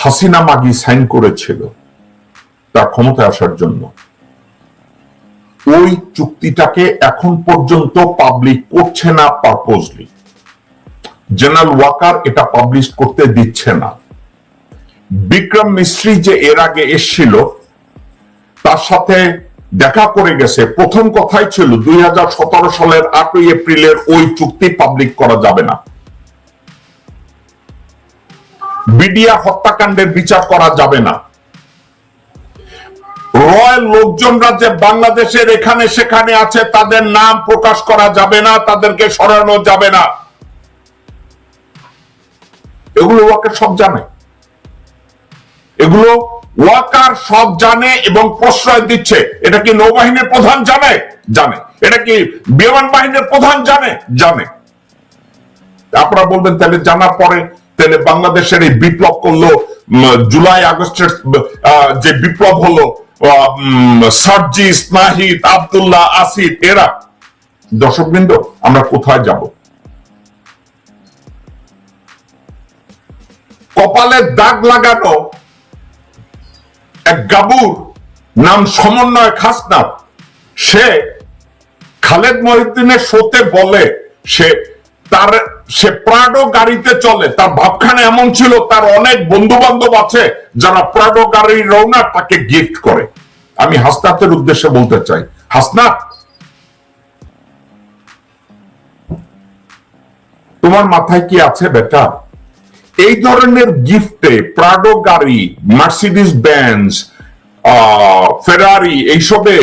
হাসিনা মাগি সাইন করেছিল তার ক্ষমতায় আসার জন্য। ওই চুক্তিটাকে এখন পর্যন্ত পাবলিক করছে না পারপোজলি জেনারেল ওয়াকার এটা পাবলিশ করতে দিচ্ছে না। বিক্রম মিস্ত্রি যে এর আগে এসছিল, তার সাথে দেখা করে গেছে। প্রথম কথাই ছিল, দুই হাজার সতেরো সালের আটই এপ্রিলের ওই চুক্তি পাবলিক করা যাবে না। বিডিআর হত্যাকাণ্ডের বিচার করা যাবে না। রয়্যাল লোকজনরা যে বাংলাদেশের এখানে সেখানে আছে, তাদের নাম প্রকাশ করা যাবে না, তাদেরকে সরানো যাবে না। এগুলো ওয়াকার সব জানে। এগুলো ওয়াকার সব জানে এবং প্রশ্রয় দিচ্ছে। এটা কি নৌবাহিনীর প্রধান জানে? জানে। এটা কি বিমান বাহিনীর প্রধান জানে? জানে। আপনারা বলবেন তাহলে জানার পরে তাহলে বাংলাদেশের এই বিপ্লব করল জুলাই আগস্টের যে বিপ্লব হলো আহ, উম, সার্জিস নাহিদ আব্দুল্লাহ আসিফ এরা। দর্শকবৃন্দ আমরা কোথায় যাব? কপালে দাগ লাগানো এক গাবুর নাম সমন্বয় খাসনাথ সে খালেদ মহিউদ্দিনের শোতে বলে সে তার সে প্রাডো গাড়িতে চলে। তার ভাবখানে এমন ছিল, তার অনেক বন্ধু বান্ধব আছে যারা প্রাডো গাড়ির রওনা তাকে গিফট করে। আমি হাসনাতের উদ্দেশ্যে বলতে চাই। হাসনাত, তোমার মাথায় কি আছে বেটা? এই ধরনের গিফটে প্রাডো গাড়ি মার্সিডিস বেঞ্চ ফেরারি এইসবে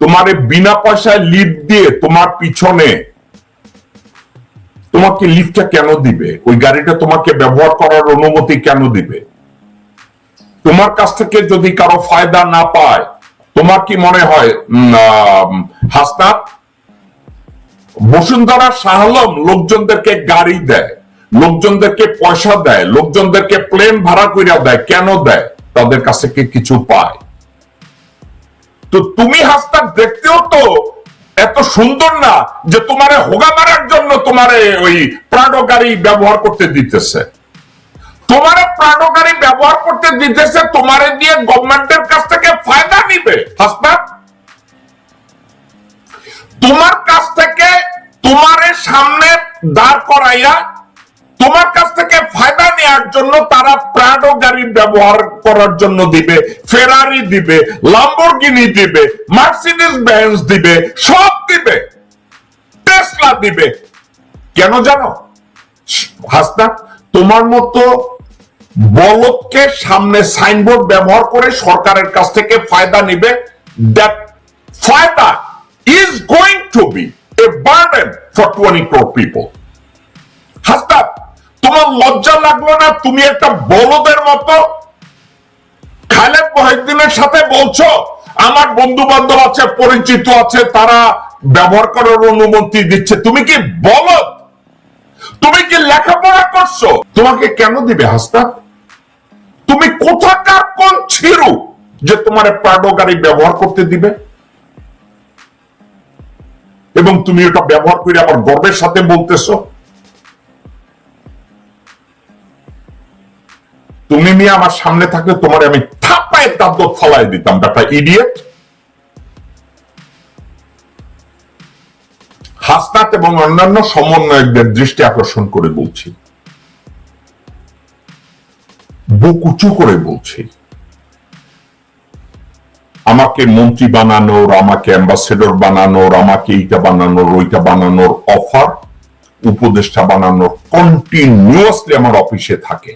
তোমার বিনা পয়সায় লিফট দিয়ে তোমার পিছনে তোমাকে লিফটটা কেন দিবে? ওই গাড়িটা তোমাকে ব্যবহার করার অনুমতি কেন দিবে? তোমার কাছ থেকে যদি কারও ফায়দা না পায়, তোমার কি মনে হয় হাসনাত? বসুন্ধরা, শাহলম লোকজনদেরকে গাড়ি দেয়, লোকজনদেরকে পয়সা দেয়, লোকজনদেরকে প্লেন ভাড়া কইরা দেয়, কেন দেয়? তাদের কাছ থেকে কিছু পায়। তো তুমি হাসতা দেখতেও তো এত সুন্দর না যে তোমার হোগা জন্য তোমারে ওই প্রাডো গাড়ি ব্যবহার করতে দিতেছে। তোমারে প্রাডো গাড়ি ব্যবহার করতে দিতেছে, তোমারে দিয়ে গভর্নমেন্টের কাছ থেকে ফায়দা নিবে। হাসনাত, তোমার কাছ থেকে তোমারে সামনে দাঁড় করাইয়া তোমার কাছ থেকে ফায়দা নেওয়ার জন্য তারা প্রাডো গাড়ি ব্যবহার করার জন্য দিবে, ফেরারি দিবে লাম্বরগিনি দিবে মার্সিডিস বেঞ্চ দিবে, সব দিবে, টেসলা দিবে। কেন জানো? হাসনা, তোমার মতো বলদকে সামনে সাইনবোর্ড ব্যবহার করে সরকারের কাছ থেকে ফায়দা নিবে। দ্যাট ফায়দা is going to be a burden for twenty crore people Hasnat তোমার লজ্জা লাগল না? তুমি একটা বলদের মতো? খালেদ মহিউদ্দিনের সাথে বলছো, আমার বন্ধু বান্ধব আছে, পরিচিত আছে, তারা ব্যবহার করার অনুমতি দিচ্ছে। তুমি কি বলদ? তুমি কি লেখাপড়া করছ? তোমাকে কেন দিবে হাসনাত তুমি কোথাকার কোন ছিরু যে তোমার প্রাডো গাড়ি ব্যবহার করতে দিবে? এবং তুমি ওটা ব্যবহার করে আবার গর্বের সাথে বলতেছো? তুমি নিয়ে আমার সামনে থাকলে তোমার আমি থাপায় দাদ্দ ফলাই দিতাম, ব্যাপার ইডিয়েট হাসনাত এবং অন্যান্য সমন্বয়কদের দৃষ্টি আকর্ষণ করে বলছি। বুক উঁচু করে বলছি। আমাকে মন্ত্রী বানানোর, আমাকে অ্যাম্বাসেডর বানানোর, আমাকে এইটা বানানোর, ওইটা বানানোর অফার, উপদেষ্টা বানানোর কন্টিনিউয়াসলি আমার অফিসে থাকে।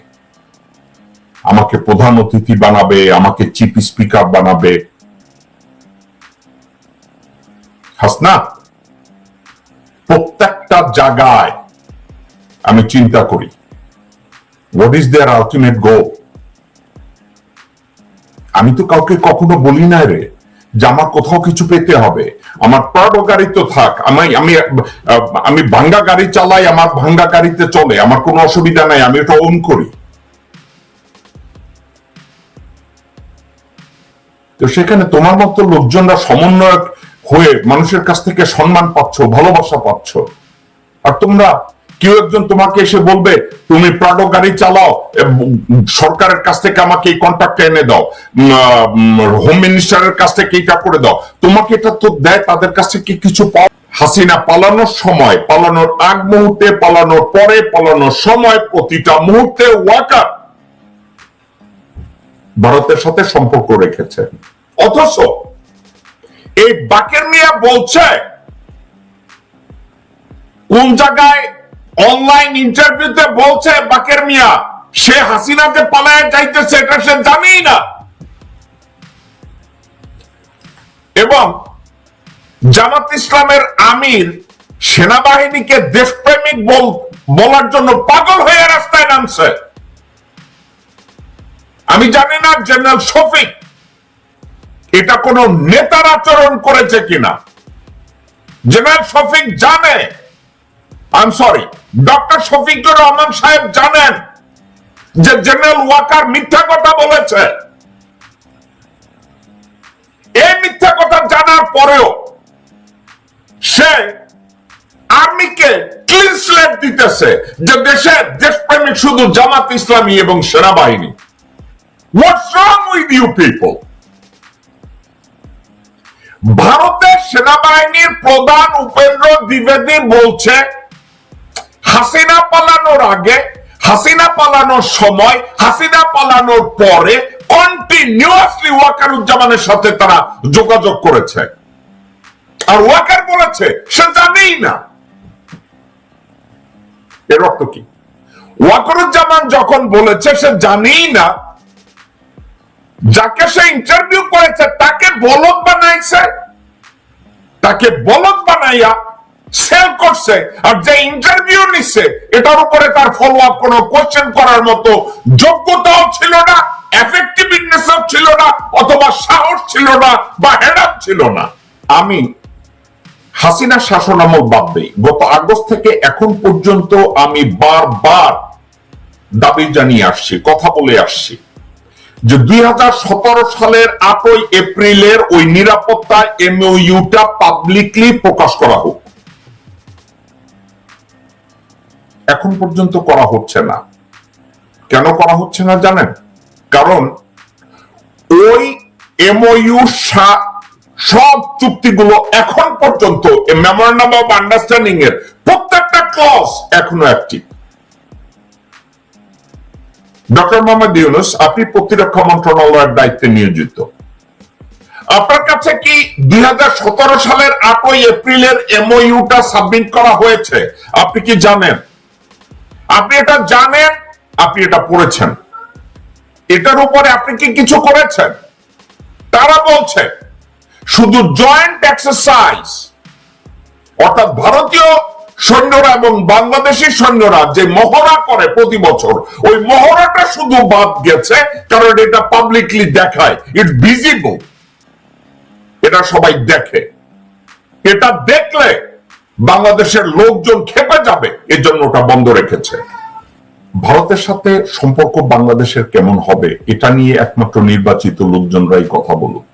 আমাকে প্রধান অতিথি বানাবে, আমাকে চিফ স্পিকার বানাবে। হাসনা প্রত্যেকটা জায়গায় আমি চিন্তা করি what is their ultimate goal আমি তো কাউকে কখনো বলি না রে যে আমার কোথাও কিছু পেতে হবে। আমার প্রাডো গাড়ি তো থাক, আমি আমি আমি ভাঙ্গা গাড়ি চালাই, আমার ভাঙ্গা গাড়িতে চলে, আমার কোনো অসুবিধা নাই, আমি এটা ওন করি। তো সেখানে তোমার মতো লোকজনরা সমন্বয়ক হয়ে মানুষের কাছ থেকে সম্মান পাচ্ছ, ভালোবাসা পাচ্ছ। আর তোমরা কেউ একজন তোমাকে এসে বলবে, তুমি প্রাডো গাড়ি চালাও সরকারের কাছ থেকে আমাকে এই কন্ট্রাক্টটা এনে দাও হোম মিনিস্টারের কাছ থেকে এটা করে দাও। তোমাকে এটা তো দেয়, তাদের কাছ থেকে কিছু পাও। হাসিনা পালানোর সময়, পালানোর আগ মুহূর্তে, পালানোর পরে, পালানোর সময় প্রতিটা মুহূর্তে ওয়াকার। ভারতের সাথে সম্পর্ক রেখেছে। অথচ এই বাকের মিয়া বলছে কোন জায়গায় অনলাইন ইন্টারভিউতে বলছে বাকের মিয়া, সে হাসিনাতে পালায় যাইতেছে, এটা সে জানেই না। এবং জামাত ইসলামের আমির সেনাবাহিনীকে দেশপ্রেমিক বল বলার জন্য পাগল হয়ে রাস্তায় নামছে। আমি জানি না জেনারেল শফিক এটা কোন নেতার আচরণ করেছে কিনা। জেনারেল শফিক জানে I am sorry doctor Shafiqur Rahman সাহেব জানেন যে জেনারেল ওয়াকার মিথ্যা কথা বলেছে। এই মিথ্যা কথা জানার পরেও সে আর্মিকে ক্লিন স্লেট দিতেছে যে দেশে দেশপ্রেমিক শুধু জামাত ইসলামী এবং সেনাবাহিনী। What's wrong with you people ভারতের সেনাবাহিনীর প্রধান উপেন্দ্র দ্বিবেদী বলছে হাসিনা পালানোর আগে, হাসিনা পালানোর সময়, হাসিনা পালানোর পরে কন্টিনিউয়াসলি ওয়াকারুজ্জামানের সাথে তারা যোগাযোগ করেছে। আর ওয়াকার বলেছে, সে জানেই না। এর অর্থ কি? ওয়াকারুজ্জামান যখন বলেছে, সে জানেই না, যাকে সে ইন্টারভিউ করেছে, তাকে বলদ বানাইছে, তাকে বলদ বানাইয়া সেল করছে আর যে ইন্টারভিউ এটার উপরে তার ফলো আপ কোনো কোশ্চেন করার মতো যোগ্যতাও ছিল না ছিল না, অথবা সাহস ছিল না বা হেডাপ ছিল না। আমি হাসিনা গত আগস্ট থেকে এখন পর্যন্ত আমি বারবার দাবি জানিয়ে আসছি, কথা বলে আসছি যে দুই হাজার সতেরো সালের আটই এপ্রিলের ওই নিরাপত্তা এমওইউটা পাবলিকলি প্রকাশ করা হোক। এখন পর্যন্ত করা হচ্ছে না। কেন করা হচ্ছে না জানেন? কারণ ওই এমওইউ সব চুক্তিগুলো এখন পর্যন্ত মেমোরান্ডাম অফ আন্ডারস্ট্যান্ডিং এর প্রত্যেকটা ক্লস এখনও অ্যাক্টিভ ডক্টর মোহাম্মদ ইউনুস, আপনি প্রতিরক্ষা মন্ত্রণালয়ের দায়িত্বে নিয়োজিত। আপনার কাছে কি দুই হাজার সতেরো সালের আটই এপ্রিলের এমওইউটা সাবমিট করা হয়েছে? আপনি কি জানেন? আপনি এটা জানেন, আপনি এটা পড়েছেন। এটার উপরে আপনি কি কিছু করেছেন? তারা বলছে, শুধু জয়েন্ট এক্সারসাইজ অর্থাৎ ভারতীয় সৈন্যরা এবং বাংলাদেশি সৈন্যরা যে মহড়া করে প্রতি বছর, ওই মহড়াটা শুধু বাদ গেছে, কারণ এটা পাবলিকলি দেখায়। ইটস ভিজিবল এটা সবাই দেখে। এটা দেখলে বাংলাদেশের লোকজন খেপে যাবে এর জন্য ওটা বন্ধ রেখেছে। ভারতের সাথে সম্পর্ক বাংলাদেশের কেমন হবে, এটা নিয়ে একমাত্র নির্বাচিত লোকজনরাই কথা বলুক।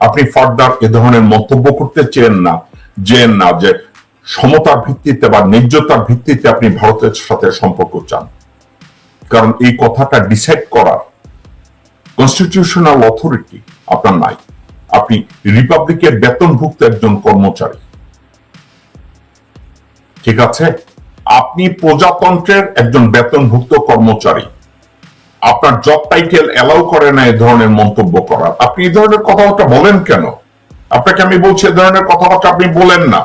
আপনি ফার্দার এ ধরনের মন্তব্য করতে চেন না যে না যে সমতার ভিত্তিতে বা ন্যায্যতার ভিত্তিতে আপনি ভারতের সাথে সম্পর্ক চান। কারণ এই কথাটা ডিসাইড করার কনস্টিটিউশনাল অথরিটি আপনার নাই। আপনি রিপাবলিকের বেতনভুক্ত একজন কর্মচারী। ঠিক আছে? আপনি প্রজাতন্ত্রের একজন বেতনভুক্ত কর্মচারী। আপনার জব টাইটেল এলাও করে না এ ধরনের মন্তব্য করার। আপনি এই ধরনের কথাবার্তা বলেন কেন? আপনাকে আমি বলছি এ ধরনের কথাবার্তা আপনি বলেন না।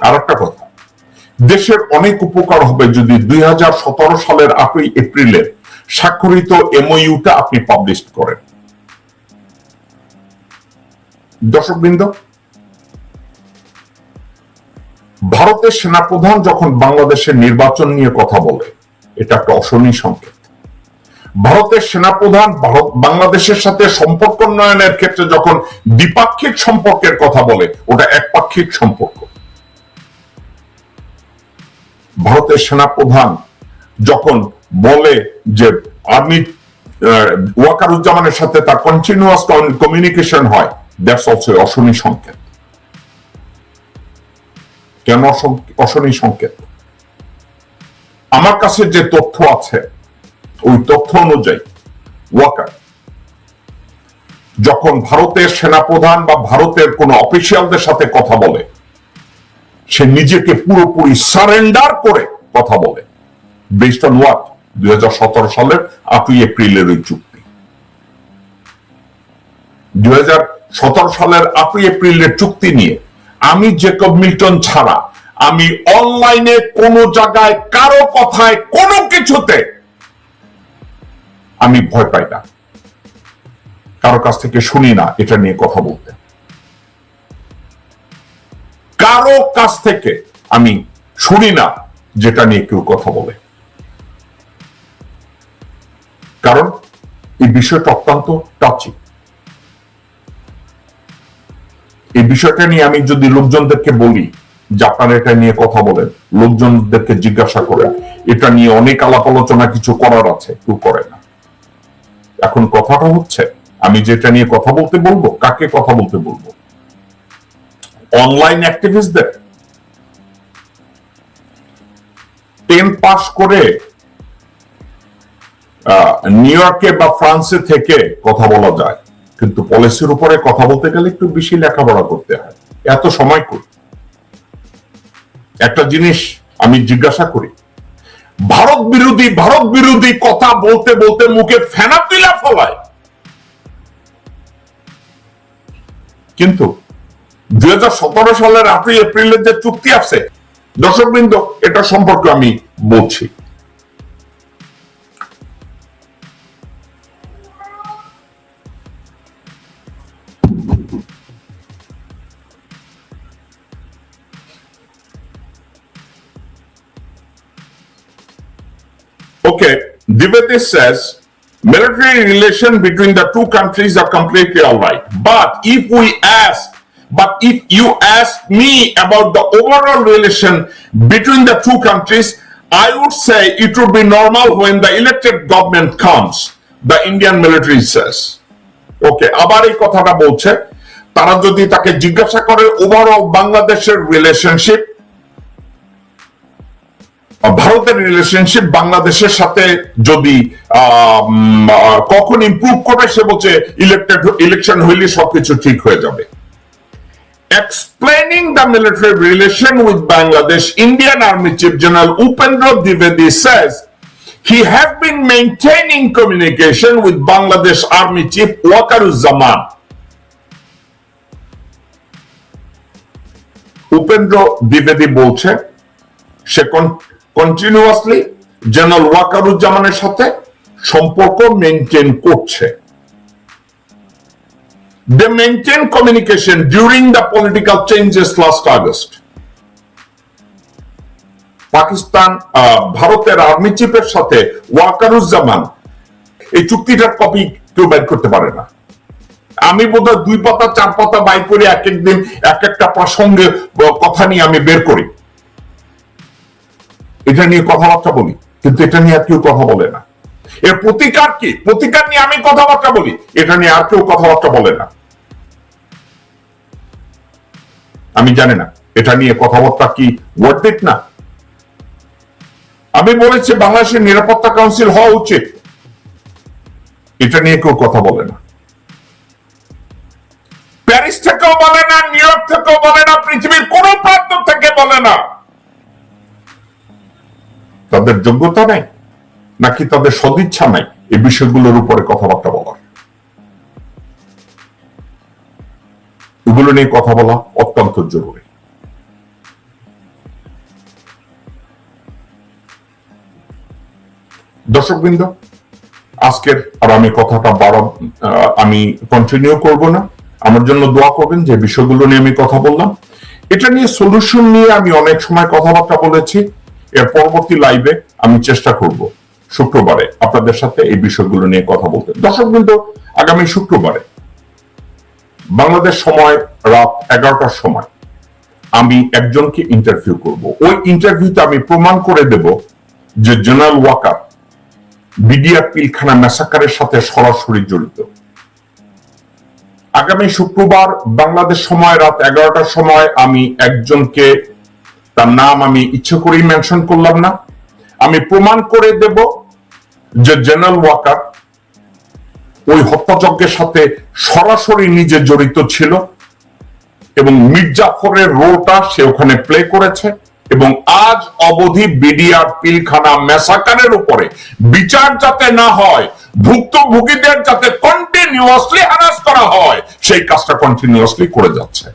আর একটা কথা। দেশের অনেক উপকার হবে যদি দুই হাজার সতেরো সালের আটই এপ্রিলে স্বাক্ষরিত এমওইউটা আপনি পাবলিশ করেন। দর্শকবৃন্দ ভারতের সেনাপ্রধান যখন বাংলাদেশের নির্বাচন নিয়ে কথা বলে, এটা একটা অশনি সংকেত। ভারতের সেনাপ্রধান ভারত, বাংলাদেশের সাথে সম্পর্ক উন্নয়নের ক্ষেত্রে যখন দ্বিপাক্ষিক সম্পর্কের কথা বলে, ওটা একপাক্ষিক সম্পর্ক। ভারতের সেনাপ্রধান যখন বলে যে আর্মি ওয়াকারুজ্জামানের সাথে তার কন্টিনিউয়াস কমিউনিকেশন হয় দ্যাটস অলসো অশনি সংকেত। কেন অশনি সংকেত? আমার কাছে যে তথ্য আছে, ওই তথ্য অনুযায়ী, ওয়াকার, যখন ভারতের সেনাপ্রধান বা ভারতের কোন অফিসিয়ালদের সাথে কথা বলে, সে নিজেকে পুরোপুরি সারেন্ডার করে কথা বলে। বেস্ট অন ওয়াট দুই সালের আটই এপ্রিলের ওই চুক্তি। দুই হাজার সতেরো সালের আটই এপ্রিলের চুক্তি নিয়ে আমি জেকব মিল্টন ছাড়া, আমি অনলাইনে কোন জায়গায়, কারও কথায় কোনো কিছুতে আমি ভয় পাই না। কারও কাছ থেকে শুনি না, এটা নিয়ে কথা বলতে। কারও কাছ থেকে আমি শুনি না, যেটা নিয়ে কেউ কথা বলে। কারণ এই বিষয়টা অত্যন্ত টাচি এই বিষয়টা নিয়ে আমি যদি লোকজনদেরকে বলি যে আপনারা এটা নিয়ে কথা বলেন, লোকজনদেরকে জিজ্ঞাসা করেন, এটা নিয়ে অনেক আলাপ আলোচনা কিছু করার আছে, কেউ করে না। এখন কথাটা হচ্ছে, আমি যেটা নিয়ে কথা বলতে বলব, কাকে কথা বলতে বলব? অনলাইন অ্যাক্টিভিস্টদের টেন পাস করে নিউ ইয়র্কে বা ফ্রান্সে থেকে কথা বলা যায়। কিন্তু পলিসির উপরে কথা বলতে গেলে একটু বেশি লেখাপড়া করতে হয়। এত সময় করি। একটা জিনিস আমি জিজ্ঞাসা করি, ভারত বিরোধী ভারত বিরোধী কথা বলতে বলতে মুখে ফেনা তুলা ফলায়? কিন্তু দুই হাজার সতেরো সালের আটই এপ্রিলের যে চুক্তি আছে, দর্শকবৃন্দ, এটা সম্পর্কে আমি বলছি। Okay, Divati says military relation between the two countries are completely all right. But if we ask, but if you ask me about the overall relation between the two countries, I would say it would be normal when the elected government comes, the Indian military says. ওকে আবার এই কথাটা বলছে তারা যদি তাকে জিজ্ঞাসা করে overall বাংলাদেশের রিলেশনশিপ ভারতের রিলেশনশিপ বাংলাদেশের সাথে যদি কখন ইম্প্রুভ করবে সে বলছে ইলেক্টেড ইলেকশন হইলে সবকিছু ঠিক হয়ে যাবে Explaining the military relation with Bangladesh, Indian Army Chief General Upendra Dwivedi says he has been maintaining communication with Bangladesh Army Chief Wakaruzaman. Upendra দ্বিবেদী বলছে সে কন্টিনিউয়াসলি জেনারেল ওয়াকারুজ্জামানের সাথে সম্পর্ক মেনটেন করছে। They maintain communication during the political changes last August. Pakistan ভারতের army চিফের সাথে ওয়াকারুজ্জামান এই চুক্তিটার copy কেউ বের করতে পারে না। আমি বোধহয় দুই পাতা, চার পাতা বাই করে এক একদিন এক একটা প্রসঙ্গে কথা নিয়ে আমি বের করি। এটা নিয়ে কথাবার্তা বলি, কিন্তু এটা নিয়ে আর কেউ কথা বলে না। এর প্রতিকার কি? প্রতিকার নিয়ে আমি কথাবার্তা বলি, এটা নিয়ে আর কেউ কথাবার্তা বলে না। আমি জানি না, এটা নিয়ে কথাবার্তা কি ওয়ার্ড না? আমি বলেছি, বাংলাদেশের নিরাপত্তা কাউন্সিল হওয়া উচিত। এটা নিয়ে কেউ কথা বলে না। প্যারিস থেকেও বলে না, নিউ ইয়র্ক থেকেও বলে না, পৃথিবীর কোন প্রান্ত থেকে বলে না। তাদের যোগ্যতা নাই, নাকি তাদের সদিচ্ছা নাই এই বিষয়গুলোর উপরে কথাবার্তা বলার? এগুলো নিয়ে কথা বলা অত্যন্ত জরুরি। দর্শকবৃন্দ, আজকের আর আমি কথাটা বারো আমি কন্টিনিউ করব না। আমার জন্য দোয়া করবেন যে বিষয়গুলো নিয়ে আমি কথা বললাম। এটা নিয়ে সলিউশন নিয়ে আমি অনেক সময় কথাবার্তা বলেছি। এর পরবর্তী লাইভে আমি চেষ্টা করব শুক্রবারে আপনাদের সাথে এই বিষয়গুলো নিয়ে কথা বলতে। দর্শক বিন্দু, আগামী শুক্রবারে, বাংলাদেশ সময় রাত এগারোটার সময় আমি একজনকে ইন্টারভিউ করব। ওই ইন্টারভিউতে আমি প্রমাণ করে দেব যে জেনারেল ওয়াকার বিডিআর পিলখানা ম্যাসাকারের সাথে সরাসরি জড়িত। আগামী শুক্রবার বাংলাদেশ সময় রাত এগারোটার সময় আমি একজনকে তার নাম আমি ইচ্ছে করেই মেনশন করলাম না। আমি প্রমাণ করে দেব যে জেনারেল ওয়াকার ওই হত্যাযজ্ঞের সাথে সরাসরি নিজে জড়িত ছিল এবং মির্জাফরের রোলটা সে ওখানে প্লে করেছে এবং আজ অবধি বিডিআর পিলখানা মেসাকারের উপরে বিচার যাতে না হয়, ভুক্তভোগীদের যাতে কন্টিনিউয়াসলি হ্যারাস করা হয়, সেই কাজটা কন্টিনিউয়াসলি করে যাচ্ছে।